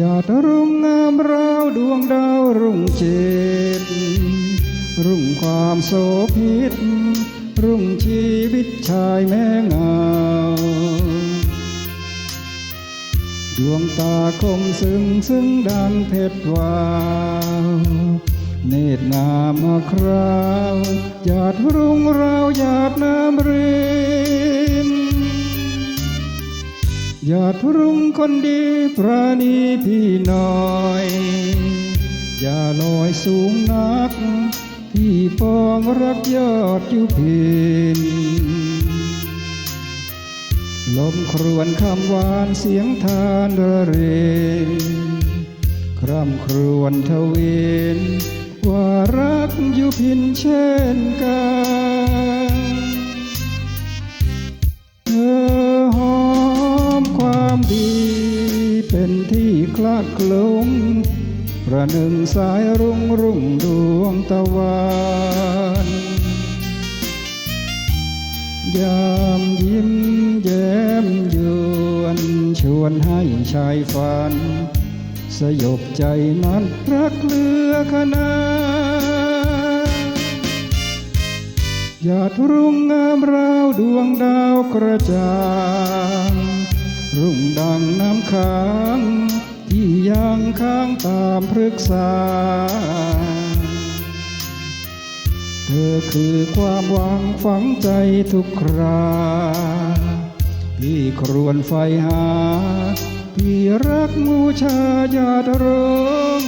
ยอดรุ่งงามราวดวงดาวรุ่งเจ็ดรุ่งความโสภิตรุ่งชีวิตชายแม่เงาดวงตาคมซึ้งซึ้งดังเพชรวาวเนตรนามคราวหยาดรุ่งราวหยาดน้ำรินห ยาดรุ่งคนดีปราณีพี่น้อย อย่าลอยสูงนัก พี่ปองรักยอดอยู่เพินลมครวนคำหวานเสียงทานระเรนคร่ำครวญทเวนว่ารักอยู่พินเช่นกัน ลาดคลุ้งประหนึ่งสายรุ่งรุ่งดวงตะวันยามยิ้มแย้มยวนชวนให้ชายฝัน สยบใจนั้นรักเลือขนาหยาดรุ่งงามราวดวงดาวกระจ่าง รุ่งดังน้ำค้าง ค้างตามพฤกษา เธอคือความหวังฝังใจทุกครา พี่ครวนไฟหา พี่รักมูชาญาตรง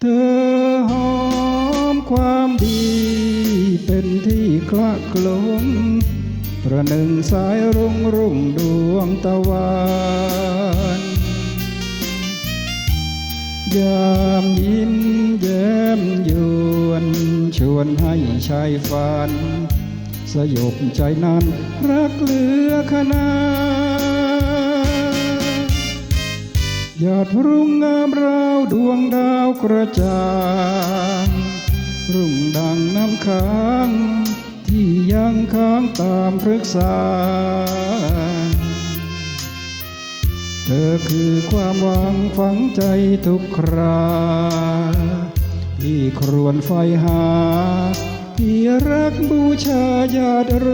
เธอหอมความดีเป็นที่คละกลงประหนึ่งสายรุ่งรุ่งดวงตะวัน ยามยิ้มแย้มยวนชวนให้ชายฝัน สยบใจนั้นรักเหลือขนาหยาดรุ่งงามราวดวงดาวกระจ่างรุ่งดังน้ำค้าง ที่ยังค้างตามพฤกษา เธอคือความหวังฝังใจทุกคราที่ครวนไฟหาที่รักบูชาญาติโร